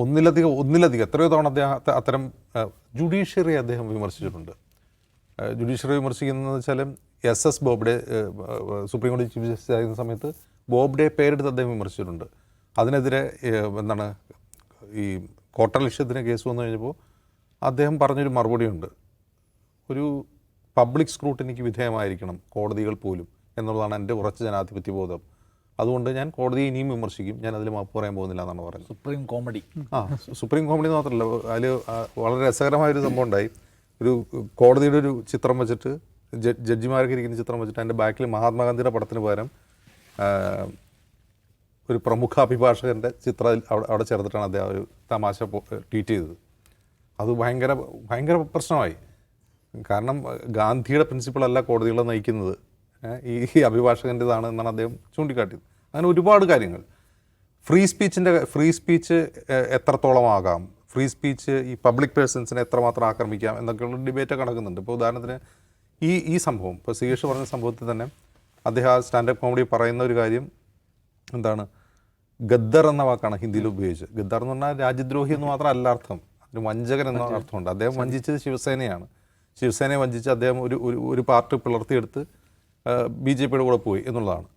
ഒന്നിലധികം ഒന്നിലധികം എത്രയോ തവണ അദ്ദേഹം അത്ത- അത്തരം ജുഡീഷ്യറി അദ്ദേഹം വിമർശിച്ചിട്ടുണ്ട്. ജുഡീഷ്യറി വിമർശിക്കുന്നത് വെച്ചാൽ എസ് എസ് ബോബ്ഡെ സുപ്രീം കോടതി ചീഫ് ജസ്റ്റിസ് ആയിരുന്ന സമയത്ത് ബോബ്ഡെ പേരെടുത്ത് അദ്ദേഹം വിമർശിച്ചിട്ടുണ്ട്. അതിനെതിരെ എന്താണ് ഈ കോട്ടലക്ഷ്യത്തിന് കേസ് വന്നു കഴിഞ്ഞപ്പോൾ അദ്ദേഹം പറഞ്ഞൊരു മറുപടിയുണ്ട് ഒരു പബ്ലിക് സ്ക്രൂട്ടിനിക്ക് വിധേയമായിരിക്കണം കോടതികൾ പോലും എന്നുള്ളതാണ് എന്റെ ഉറച്ച ജനാധിപത്യ ബോധം അതുകൊണ്ട് ഞാൻ കോടതിയെ ഇനിയും വിമർശിക്കും. ഞാൻ അതിൽ മാപ്പ് പറയാൻ പോകുന്നില്ല എന്നാണ് പറയുന്നത്. സുപ്രീം കോമഡി ആ സുപ്രീം കോമഡി മാത്രമല്ല അതിൽ വളരെ രസകരമായൊരു സംഭവം ഉണ്ടായി. ഒരു കോടതിയുടെ ഒരു ചിത്രം വെച്ചിട്ട് ജഡ്ജിമാരൊക്കെ ഇരിക്കുന്ന ചിത്രം വെച്ചിട്ട് അതിന്റെ ബാക്കിൽ മഹാത്മാഗാന്ധിയുടെ പടത്തിന് പകരം ഒരു പ്രമുഖ അഭിഭാഷകന്റെ ചിത്രം അവിടെ അവിടെ ചേർത്തിട്ടാണ് അദ്ദേഹം ഒരു തമാശ ട്വീറ്റ് ചെയ്തത്. അത് ഭയങ്കര ഭയങ്കര പ്രശ്നമായി. കാരണം ഗാന്ധിയുടെ പ്രിൻസിപ്പിൾ അല്ല കോടതികളെ നയിക്കുന്നത്. ഈ അഭിഭാഷകന്റെതാണ് എന്നാണ് അദ്ദേഹം ചൂണ്ടിക്കാട്ടിയത്. അങ്ങനെ ഒരുപാട് കാര്യങ്ങൾ. ഫ്രീ സ്പീച്ചിന്റെ ഫ്രീ സ്പീച്ച് എത്രത്തോളം ആകാം ഫ്രീ സ്പീച്ച് ഈ പബ്ലിക് പേഴ്സൺസിനെ എത്രമാത്രം ആക്രമിക്കാം എന്നൊക്കെയുള്ള ഡിബേറ്റൊക്കെ നടക്കുന്നുണ്ട് ഇപ്പോൾ ഉദാഹരണത്തിന് ഈ ഈ സംഭവം ഇപ്പോൾ സുകേഷ് പറഞ്ഞ സംഭവത്തിൽ തന്നെ അദ്ദേഹം ആ സ്റ്റാൻഡപ്പ് കോമഡി പറയുന്ന ഒരു കാര്യം എന്താണ്? ഗദ്ദർ എന്ന വാക്കാണ് ഹിന്ദിയിൽ ഉപയോഗിച്ചത് ഗദ്ദർ എന്ന് പറഞ്ഞാൽ രാജ്യദ്രോഹി എന്ന് മാത്രം അല്ല അർത്ഥം. അതിന് വഞ്ചകൻ എന്ന അർത്ഥമുണ്ട്. അദ്ദേഹം വഞ്ചിച്ചത് ശിവസേനയാണ്. ശിവസേനയെ വഞ്ചിച്ച് അദ്ദേഹം ഒരു ഒരു പാർട്ടി പിളർത്തിയെടുത്ത് ബി ജെ പിയുടെ കൂടെ പോയി എന്നുള്ളതാണ്.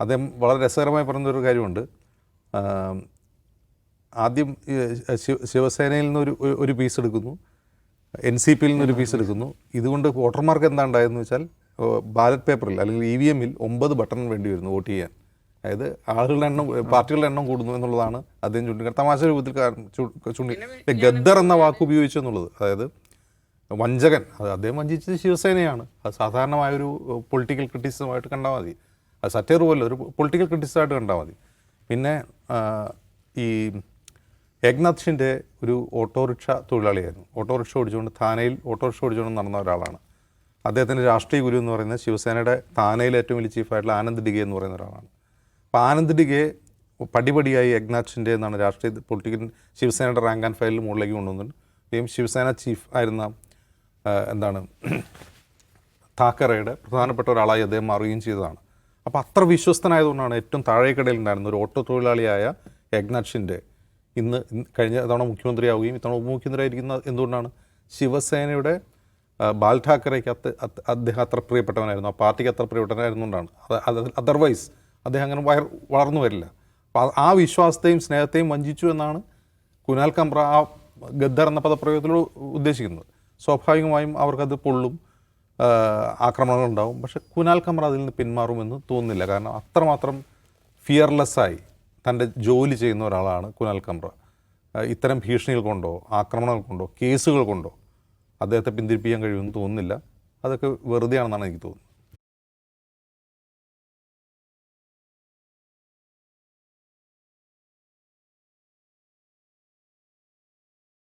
അദ്ദേഹം വളരെ രസകരമായി പറഞ്ഞൊരു കാര്യമുണ്ട്. ആദ്യം ശിവസേനയിൽ നിന്ന് ഒരു പീസ് എടുക്കുന്നു. എൻ സി പിയിൽ നിന്നൊരു പീസ് എടുക്കുന്നു. ഇതുകൊണ്ട് വോട്ടർമാർക്ക് എന്താ ഉണ്ടായതെന്ന് വെച്ചാൽ ബാലറ്റ് പേപ്പറിൽ അല്ലെങ്കിൽ ഇ വി എമ്മിൽ ഒമ്പത് ബട്ടൺ വേണ്ടി വരുന്നു വോട്ട് ചെയ്യാൻ. അതായത് ആളുകളുടെ എണ്ണം പാർട്ടികളുടെ എണ്ണം കൂടുന്നു എന്നുള്ളതാണ് അദ്ദേഹം ചൂണ്ടിക്കാട്ട് തമാശ രൂപത്തിൽ ചൂണ്ടി ഗദ്ദർ എന്ന വാക്ക് ഉപയോഗിച്ചു എന്നുള്ളത്. അതായത് വഞ്ചകൻ. അത് അദ്ദേഹം വഞ്ചിച്ചത് ശിവസേനയാണ്. അത് സാധാരണമായൊരു പൊളിറ്റിക്കൽ ക്രിറ്റിസിസമായിട്ട് കണ്ടാൽ മതി. അത് സറ്റേർ പോലെ ഒരു പൊളിറ്റിക്കൽ ക്രിറ്റിസിസമായിട്ട് കണ്ടാൽ മതി. പിന്നെ ഈ ഏക്നാഥ് ഒരു ഓട്ടോറിക്ഷ തൊഴിലാളിയായിരുന്നു. ഓട്ടോറിക്ഷ ഓടിച്ചുകൊണ്ട് താനയിൽ ഓട്ടോറിക്ഷ ഓടിച്ചുകൊണ്ട് നടന്ന ഒരാളാണ്. അദ്ദേഹത്തിന്റെ രാഷ്ട്രീയ ഗുരു എന്ന് പറയുന്നത് ശിവസേനയുടെ താനയിലെ ഏറ്റവും വലിയ ചീഫായിട്ടുള്ള ആനന്ദ് ഡിഗെ എന്ന് പറയുന്ന ഒരാളാണ്. അപ്പോൾ ആനന്ദ് ഡിഗെ പടിപടിയായി ഏക്നാഥ് എന്നാണ് രാഷ്ട്രീയ പൊളിറ്റിക്കൽ ശിവസേനയുടെ റാങ്ക് ആൻഡ് ഫയലിൽ മുകളിലേക്ക് കൊണ്ടുവന്നിട്ടുണ്ട്. അദ്ദേഹം ശിവസേന ചീഫ് ആയിരുന്ന എന്താണ് താക്കറയുടെ പ്രധാനപ്പെട്ട ഒരാളായി അദ്ദേഹം മാറുകയും ചെയ്തതാണ്. അപ്പോൾ അത്ര വിശ്വസ്തനായതുകൊണ്ടാണ് ഏറ്റവും താഴേക്കിടയിൽ ഉണ്ടായിരുന്ന ഒരു ഓട്ടോ തൊഴിലാളിയായ ഏക്നാഥ് ഇന്ന് കഴിഞ്ഞ തവണ മുഖ്യമന്ത്രി മുഖ്യമന്ത്രിയാവുകയും ഇത്തവണ ഉപമുഖ്യമന്ത്രിയായിരിക്കുന്ന എന്തുകൊണ്ടാണ് ശിവസേനയുടെ ബാൽ ഠാക്കറേക്ക് അത്ത് അദ്ദേഹം അത്ര പ്രിയപ്പെട്ടവനായിരുന്നു ആ പാർട്ടിക്ക് അത്ര പ്രിയപ്പെട്ടവനായിരുന്നുകൊണ്ടാണ്. അത് അതർവൈസ് അദ്ദേഹം അങ്ങനെ വയർ വളർന്നു വരില്ല. അപ്പോൾ ആ വിശ്വാസത്തെയും സ്നേഹത്തെയും വഞ്ചിച്ചു എന്നാണ് കുനാൽ കമ്പ്ര ആ ഗദ്ദർ എന്ന പദപ്രയോഗത്തിലൂടെ ഉദ്ദേശിക്കുന്നത്. സ്വാഭാവികമായും അവർക്കത് പൊള്ളും. ആക്രമണങ്ങൾ ഉണ്ടാവും പക്ഷെ കുനാൽ കമർ അതിൽ നിന്ന് പിന്മാറുമെന്ന് തോന്നുന്നില്ല. കാരണം അത്രമാത്രം ഫിയർലെസ്സായി തന്റെ ജോലി ചെയ്യുന്ന ഒരാളാണ് കുനാൽ കമർ ഇത്തരം ഭീഷണികൾ കൊണ്ടോ ആക്രമണങ്ങൾ കൊണ്ടോ കേസുകൾ കൊണ്ടോ അദ്ദേഹത്തെ പിന്തിരിപ്പിക്കാൻ കഴിയുമെന്ന് തോന്നുന്നില്ല. അതൊക്കെ വെറുതെയാണെന്നാണ് എനിക്ക് തോന്നുന്നത്.